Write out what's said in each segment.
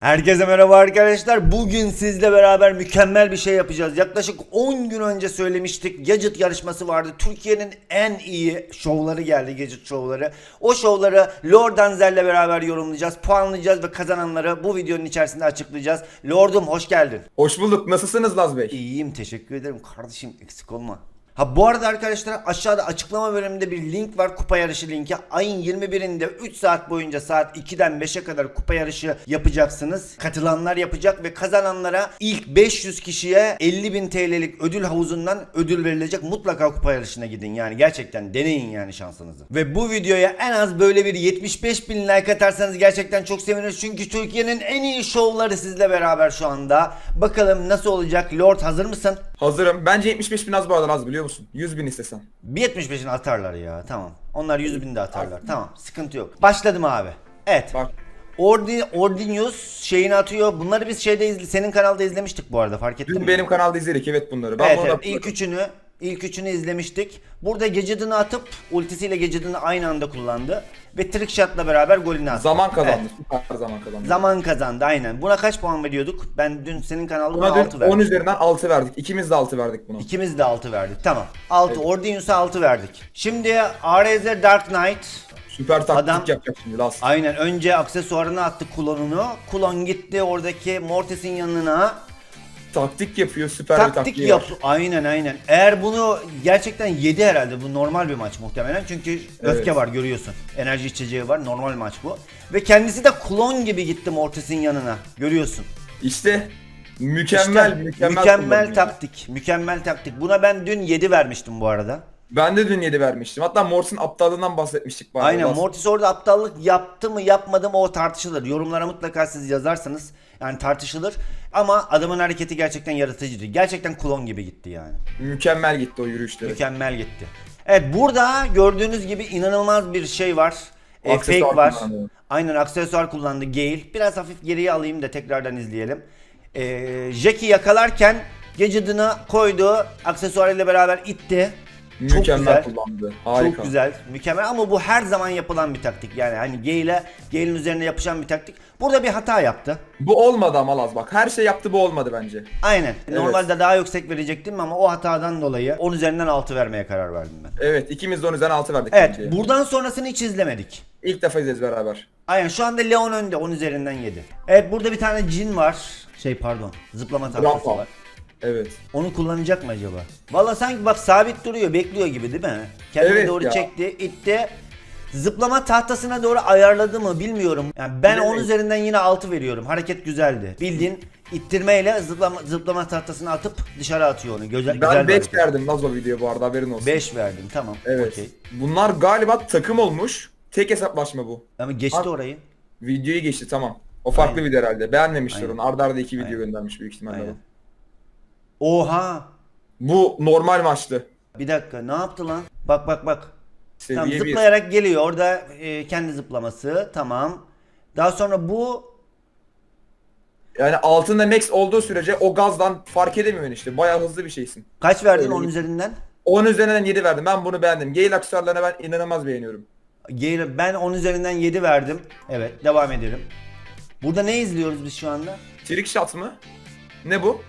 Herkese merhaba arkadaşlar. Bugün sizle beraber mükemmel bir şey yapacağız. Yaklaşık 10 gün önce söylemiştik. Gadget yarışması vardı. Türkiye'nin en iyi şovları geldi. Gadget şovları. O şovları Lord Danzel'le beraber yorumlayacağız. Puanlayacağız ve kazananları bu videonun içerisinde açıklayacağız. Lord'um hoş geldin. Hoş bulduk. Nasılsınız Laz Bey? İyiyim teşekkür ederim kardeşim eksik olma. Ha bu arada arkadaşlar aşağıda açıklama bölümünde bir link var kupa yarışı linki. Ayın 21'inde 3 saat boyunca saat 2'den 5'e kadar kupa yarışı yapacaksınız. Katılanlar yapacak ve kazananlara ilk 500 kişiye 50.000 TL'lik ödül havuzundan ödül verilecek. Mutlaka kupa yarışına gidin yani gerçekten deneyin yani şansınızı. Ve bu videoya en az böyle bir 75 bin like atarsanız gerçekten çok seviniriz. Çünkü Türkiye'nin en iyi şovları sizle beraber şu anda. Bakalım nasıl olacak? Lord hazır mısın? Hazırım. Bence 75 bin az bu arada az biliyor musun? 100 bin istesen. Bir 75'ini atarlar ya tamam. Onlar 100 bin de atarlar tamam sıkıntı yok. Başladım abi. Evet. Bak. Ordi, Ordinius şeyini atıyor. Bunları biz şeyde izle, senin kanalda izlemiştik bu arada fark ettin Dün mi? benim kanalda izledik evet bunları. Ben evet, evet. ilk üçünü ilk üçünü izlemiştik. Burada Gadget'ını atıp ultisiyle Gadget'ını aynı anda kullandı. Ve Trickshot'la beraber golünü attı. Zaman kazandı. Evet, Süper zaman kazandı. Zaman kazandı aynen. Buna kaç puan veriyorduk? Ben dün senin kanalda buna Buna 6 dün verdim. 10 üzerinden 6 verdik. İkimiz de 6 verdik buna. İkimiz de 6 verdik. Tamam. 6. Evet. Ordinus'a 6 verdik. Şimdi RZ Dark Knight. Süper taktik Adam- yapacak şimdi Laz. Aynen önce aksesuarını attı kulonunu. Kulon gitti oradaki Mortis'in yanına. Taktik yapıyor. Süper bir Taktik yap. var. Aynen aynen. Eğer bunu gerçekten yedi herhalde. Bu normal bir maç muhtemelen. Çünkü öfke Evet. var görüyorsun. Enerji içeceği var. Normal maç bu. Ve kendisi de kulon gibi gitti Mortis'in yanına. Görüyorsun. İşte mükemmel İşte mükemmel. mükemmel taktik. Mükemmel taktik. Buna ben dün 7 vermiştim bu arada. Ben de dün 7 vermiştim. Hatta Morse'un aptallığından bahsetmiştik. bana Aynen. Mortis orada aptallık yaptı mı yapmadı mı o tartışılır. Yorumlara mutlaka siz yazarsanız yani tartışılır. Ama adamın hareketi gerçekten yaratıcıydı. Gerçekten klon gibi gitti yani. Mükemmel gitti o yürüyüşleri. Mükemmel gitti. Evet burada gördüğünüz gibi inanılmaz bir şey var. E, Aksesuar fake var. kullanıyor. Aynen aksesuar kullandı Gale. Biraz hafif geriye alayım da tekrardan izleyelim. E, Jack'i yakalarken Gadget'ını koydu. Aksesuarıyla beraber itti. Çok Mükemmel güzel. kullandı. Harika. Çok güzel, mükemmel ama bu her zaman yapılan bir taktik. Yani hani Gale'e, Gale'in üzerine yapışan bir taktik. Burada bir hata yaptı. Bu olmadı ama Laz bak. Her şey yaptı bu olmadı bence. Aynen. Evet. Normalde daha yüksek verecektim ama o hatadan dolayı 10 üzerinden 6 vermeye karar verdim ben. Evet ikimiz de 10 üzerinden 6 verdik. Evet, bence. buradan sonrasını hiç izlemedik. İlk defa izleyeceğiz beraber. Aynen şu anda Leon önde 10 üzerinden 7. Evet burada bir tane cin var. Şey pardon zıplama tahtası var. Evet. Onu kullanacak mı acaba? Valla sanki bak sabit duruyor bekliyor gibi değil mi? Kendine Evet doğru ya. çekti itti. Zıplama tahtasına doğru ayarladı mı bilmiyorum. Yani ben 10 Bilemeyiz. üzerinden yine 6 veriyorum. Hareket güzeldi. Bildiğin ittirmeyle zıplama, zıplama tahtasına atıp dışarı atıyor onu. Güzel, Ben bir 5 verdim Nazo video bu arada haberin olsun. 5 verdim tamam. Evet. Okey. Bunlar galiba takım olmuş. Tek hesaplaşma bu. Ama geçti Abi- orayı. Videoyu geçti tamam. O farklı Aynen. video herhalde. Beğenmemişler Aynen. onu. Arda arda iki video Aynen. göndermiş büyük ihtimalle. Aynen. Oha! Bu normal maçtı. Bir dakika ne yaptı lan? Bak bak bak. Seviye Tamam 1. zıplayarak geliyor. Orada e, kendi zıplaması. Tamam. Daha sonra bu Yani altında max olduğu sürece o gazdan fark edemiyorsun işte. Bayağı hızlı bir şeysin. kaç verdin Öyle 10 bir- üzerinden? 10 üzerinden 7 verdim. Ben bunu beğendim. Gale aksesuarlarına ben inanılmaz beğeniyorum. Gale- Ben 10 üzerinden 7 verdim. Evet devam edelim. Burada ne izliyoruz biz şu anda? Trick shot mı? Ne bu?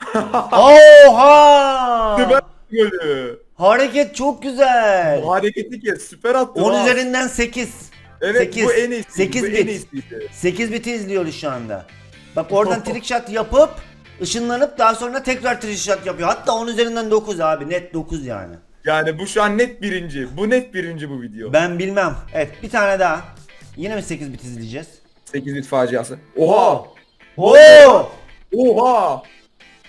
Oha! Süper golü. Hareket çok güzel. Bu hareketi kes. Süper attı. 10 lan. üzerinden 8. Evet 8. bu en iyisi. 8 bu en bit. iyisiydi. 8 biti izliyoruz şu anda. Bak oradan trick shot yapıp ışınlanıp daha sonra tekrar trick shot yapıyor. Hatta 10 üzerinden 9 abi. Net 9 yani. Yani bu şu an net birinci. Bu net birinci bu video. Ben bilmem. Evet bir tane daha. Yine mi 8 bit izleyeceğiz? 8 bit faciası. Oha! Oo! Oha!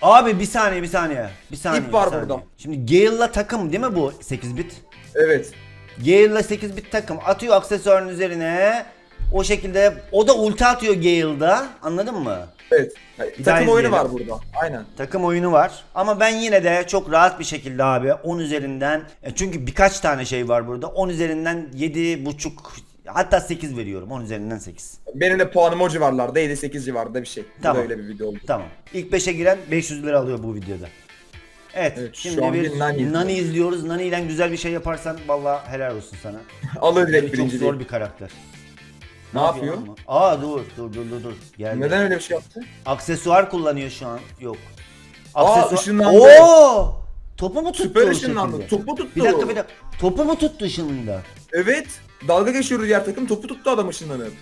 Abi bir saniye bir saniye. Bir saniye. İp var bir saniye. burada. Şimdi Gale'la takım değil mi bu 8 bit? Evet. Gale'la 8 bit takım atıyor aksesuarın üzerine. O şekilde o da ulti atıyor Gale'da. Anladın mı? Evet. Bir Takım oyunu izleyelim. var burada. Aynen. Takım oyunu var. Ama ben yine de çok rahat bir şekilde abi 10 üzerinden e, çünkü birkaç tane şey var burada. 10 üzerinden 7.5 hatta 8 veriyorum. 10 üzerinden 8. Benim de puanım o civarlarda. 7-8 civarında bir şey. Tamam. öyle bir video oldu. Tamam. İlk 5'e giren 500 lira alıyor bu videoda. Evet, Evet, şu şimdi an bir bir Nani Nani, izliyoruz. Nani ile güzel bir şey yaparsan vallahi helal olsun sana. Alır direkt Nani çok birinci zor bir karakter. Ne yapıyor? lan bu? Aa dur dur dur dur dur. Geldi. Neden öyle bir şey yaptı? Aksesuar kullanıyor şu an. Yok. Aa, ışınlandı. Oo! Topu mu tuttu Süper ışınlandı. Topu tuttu. Bir dakika bir dakika. Topu mu tuttu ışınında? Evet. Dalga geçiyoruz diğer takım. Topu tuttu adam ışınlanıp.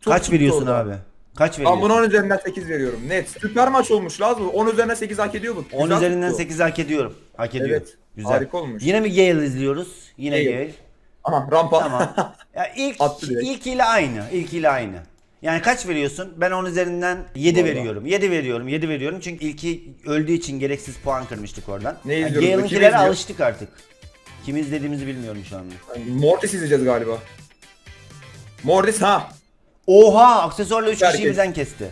Top Kaç tuttu veriyorsun orada. abi? Kaç Ben veriyorsun? buna 10 üzerinden 8 veriyorum. Net. Süper maç olmuş lazım. 10 üzerinden 8 hak ediyor bu. 10 Güzel üzerinden tuttu. 8 hak ediyorum. Hak ediyor. Evet. Güzel. Harika olmuş. Yine mi Gale izliyoruz? Yine Gale. Gale. Aha rampa. Tamam. Ya ilk Attı direkt. ilkiyle aynı. İlkiyle aynı. Yani kaç veriyorsun? Ben 10 üzerinden 7 Vallahi. veriyorum. 7 veriyorum. 7 veriyorum. Çünkü ilki öldüğü için gereksiz puan kırmıştık oradan. Ne Yani izliyoruz? İzliyor? alıştık artık. Kimi izlediğimizi bilmiyorum şu anda. Mortis izleyeceğiz galiba. Mortis ha. Oha! Aksesuarla 3 Süper kişiyi birden kesti.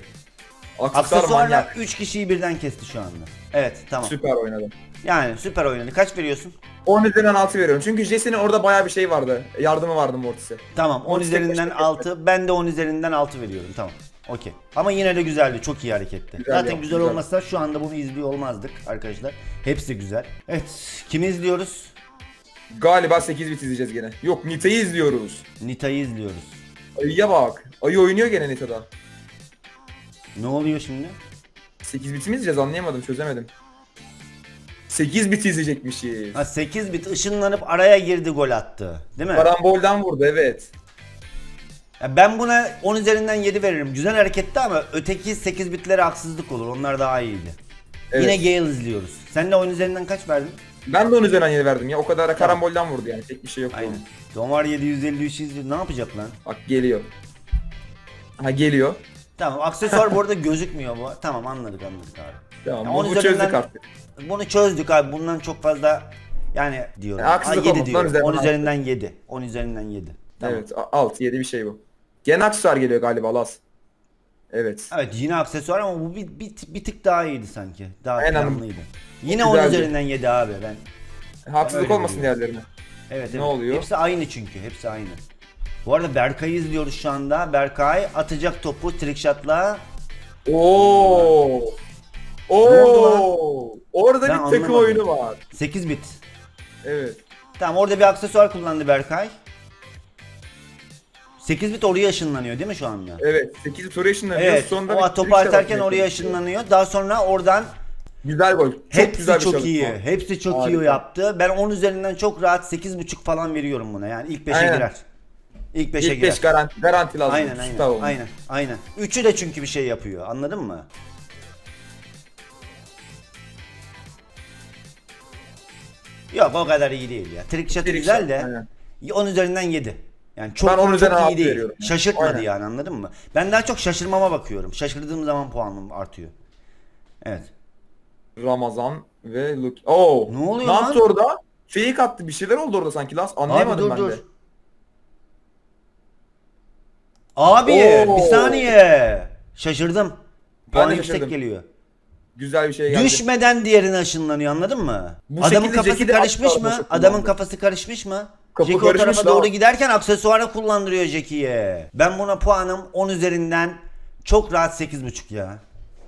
Aksesuar Aksesuarla manyak. 3 kişiyi birden kesti şu anda. Evet tamam. Süper oynadı. Yani süper oynadı. Kaç veriyorsun? 10 üzerinden 6 veriyorum. Çünkü Jesse'nin orada bayağı bir şey vardı. Yardımı vardı Mortis'e. Tamam 10 Mortis tek üzerinden başına 6. Ben de 10 üzerinden 6 veriyorum. Tamam. Okey. Ama yine de güzeldi. Çok iyi hareketti. Güzel Zaten yaptı, güzel güzel. olmasa şu anda bunu izliyor olmazdık arkadaşlar. Hepsi güzel. Evet. Kimi izliyoruz? Galiba 8 bit izleyeceğiz gene. Yok Nita'yı izliyoruz. Nita'yı izliyoruz. Ayıya bak. Ayı oynuyor gene Nita'da. Ne oluyor şimdi? 8 bit mi izleyeceğiz anlayamadım çözemedim. 8 bit izleyecekmişiz. Ha 8 bit ışınlanıp araya girdi gol attı. Değil mi? Karambolden vurdu evet. Ya ben buna 10 üzerinden 7 veririm. Güzel hareketti ama öteki 8 bitlere haksızlık olur. Onlar daha iyiydi. Evet. Yine Gale izliyoruz. Sen de 10 üzerinden kaç verdin? Ben de onun üzerinden 7 verdim ya. O kadar da karambolden vurdu yani. Tek bir şey yok. Aynen. onun. Domar 753 izliyor. Ne yapacak lan? Bak geliyor. Ha geliyor. Tamam aksesuar bu arada gözükmüyor bu. Tamam anladık anladık abi. Tamam Ya bu, onun bu üzerinden- çözdük artık. Bunu çözdük abi. Bundan çok fazla yani diyorum. Ya, haksızlık Aa, 7 olmaz. diyorum. Lan üzerinden 10 üzerinden 7. 10 üzerinden 7. Tamam. Evet. Evet 6 7 bir şey bu. Gene aksesuar geliyor galiba Las. Evet. yine aksesuar ama bu bir, bir, bir tık daha iyiydi sanki. Daha Aynen. planlıydı. Yine 10 Güzeldi. üzerinden 7 abi ben. Haksızlık Öyle olmasın diğerlerine. Evet, evet. Ne oluyor? Hepsi aynı çünkü. Hepsi aynı. Bu arada Berkay'ı izliyoruz şu anda. Berkay atacak topu trickshot'la. Oo. Oo. Orada Ben bir takım anlamadım. oyunu var. 8 bit. Evet. Tamam orada bir aksesuar kullandı Berkay. 8 bit oraya ışınlanıyor değil mi şu anda? Evet. 8 tur ışınlanıyor. Evet. Sonunda o topu atarken oraya ışınlanıyor. Daha sonra oradan Güzel gol. Çok hepsi güzel çok çalışma. iyi. Hepsi çok iyi Harika. yaptı. Ben 10 üzerinden çok rahat 8.5 falan veriyorum buna. Yani ilk 5'e Aynen. girer. İlk 5'e İlk girer. 5 garanti, garanti lazım. Aynen aynen. Aynen. Aynen. Üçü de çünkü bir şey yapıyor. Anladın mı? Yok o kadar iyi değil ya. Trick shot güzel de aynen. 10 üzerinden 7. Yani çok, Ben on çok iyi değil. veriyorum. Şaşırtmadı Aynen. yani anladın mı? Ben daha çok şaşırmama bakıyorum. Şaşırdığım zaman puanım artıyor. Evet. Ramazan ve Luke. Oo. Ne oluyor Ne lan? orada? Fake attı. Bir şeyler oldu orada sanki Las. Anlayamadım Abi dur ben dur. de. Abi Oo. bir saniye. Şaşırdım. Puan yüksek şaşırdım. geliyor. Güzel bir şey geldi. Düşmeden diğerine ışınlanıyor anladın mı? Bu Adamın şekilde kafası Jack'i de karışmış mı? Adamın kullandı. kafası karışmış mı? Kapı Jackie o tarafa doğru giderken aksesuara kullandırıyor Jackie'ye. Ben buna puanım 10 üzerinden çok rahat 8.5 ya.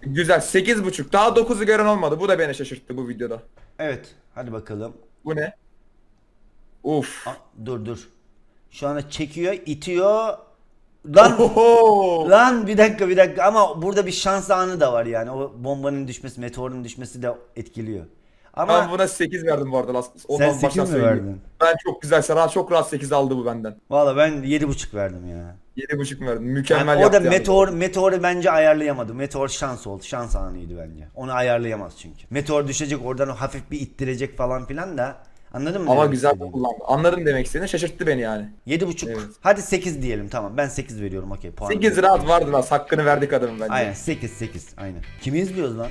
Güzel. 8.5. Daha 9'u gören olmadı. Bu da beni şaşırttı bu videoda. Evet hadi bakalım. Bu ne? Uf. Aa, dur dur. Şu anda çekiyor, itiyor. Lan Oho. Lan bir dakika bir dakika ama burada bir şans anı da var yani. O bombanın düşmesi, meteorun düşmesi de etkiliyor. Ama Ben buna 8 verdim bu arada. Las. sen Ondan 8 baştan mi söyleyeyim. verdin? Ben çok güzel. Serhat çok rahat 8 aldı bu benden. Valla ben 7.5 verdim ya. 7.5 mu verdim? Yani Mükemmel o da yaptı yani. meteor meteoru bence ayarlayamadı. Meteor şans oldu. Şans anıydı bence. Onu ayarlayamaz çünkü. Meteor düşecek oradan o hafif bir ittirecek falan filan da. Anladın mı? Ama güzel kullandı. Anladım demek istediğini. Şaşırttı beni yani. 7.5. Evet. Hadi 8 diyelim tamam. Ben 8 veriyorum okey. puanı 8 veriyorum. rahat vardı Las. Hakkını verdik adamın bence. Aynen 8 8 aynen. Kimi izliyoruz lan?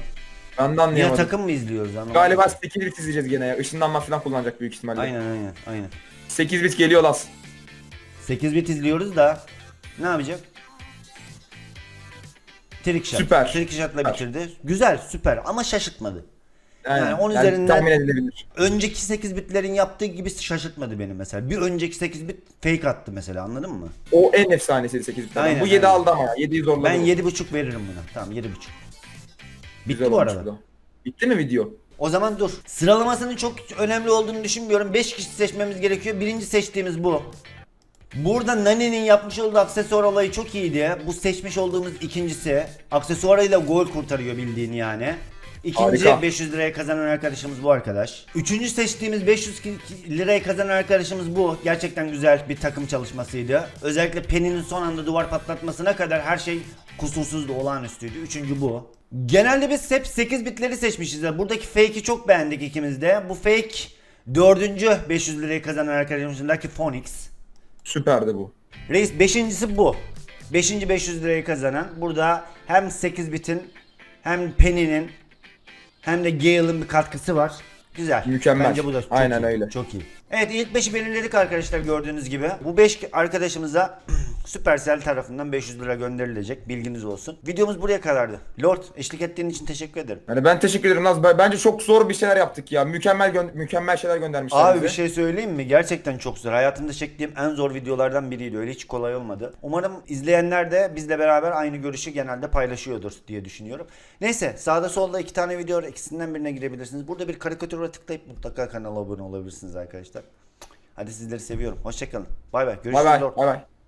Ben de Yine anlayamadım. takım mı izliyoruz lan? Galiba 8 bit izleyeceğiz gene ya. Işınlanma falan kullanacak büyük ihtimalle. Aynen aynen aynen. 8 bit geliyor Las. 8 bit izliyoruz da ne yapacak? Trick shot. Süper. Trick shot'la Süper. bitirdi. Güzel süper ama şaşırtmadı. Yani on üzerinden- tahmin edilebilir. Önceki 8 bitlerin yaptığı gibi şaşırtmadı beni mesela. Bir önceki 8 bit fake attı mesela anladın mı? O en efsanesiydi 8 bitten. Aynen, Bu 7 aynen. aldı ama ya. 7'yi zorladı. Ben bu. 7.5 veririm buna. Tamam 7.5. Bitti Güzel bu olmuş arada. da. Bitti mi video? O zaman dur. Sıralamasının çok önemli olduğunu düşünmüyorum. 5 kişi seçmemiz gerekiyor. Birinci seçtiğimiz bu. Burada Nani'nin yapmış olduğu aksesuar olayı çok iyiydi. Bu seçmiş olduğumuz ikincisi. Aksesuarıyla gol kurtarıyor bildiğin yani. İkinci Harika. 500 liraya kazanan arkadaşımız bu arkadaş. Üçüncü seçtiğimiz 500 ki- ki- liraya kazanan arkadaşımız bu. Gerçekten güzel bir takım çalışmasıydı. Özellikle Penny'nin son anda duvar patlatmasına kadar her şey kusursuzdu, olağanüstüydü. Üçüncü bu. Genelde biz hep 8 bitleri seçmişiz. Buradaki fake'i çok beğendik ikimiz de. Bu fake dördüncü 500 lirayı kazanan arkadaşımızın Lucky Phoenix. Süperdi bu. Reis beşincisi bu. Beşinci 500 lirayı kazanan. Burada hem 8 bitin hem Penny'nin hem de Gale'ın bir katkısı var. Güzel. Mükemmel. Bence bu da çok Aynen iyi. öyle. Çok iyi. Evet ilk 5'i belirledik arkadaşlar gördüğünüz gibi. Bu 5 arkadaşımıza Supercell tarafından 500 lira gönderilecek. Bilginiz olsun. Videomuz buraya kadardı. Lord eşlik ettiğin için teşekkür ederim. Yani ben teşekkür ederim Naz. Ben- Bence çok zor bir şeyler yaptık ya. Mükemmel gö- mükemmel şeyler göndermişler Abi bize. bir şey söyleyeyim mi? Gerçekten çok zor. Hayatımda çektiğim en zor videolardan biriydi. Öyle hiç kolay olmadı. Umarım izleyenler de bizle beraber aynı görüşü genelde paylaşıyordur diye düşünüyorum. Neyse sağda solda iki tane video var. İkisinden birine girebilirsiniz. Burada bir karikatüre tıklayıp mutlaka kanala abone olabilirsiniz arkadaşlar. Hadi sizleri seviyorum. Hoşçakalın. Bay bay. Görüşürüz. Bay bay. Lord. Bay bay.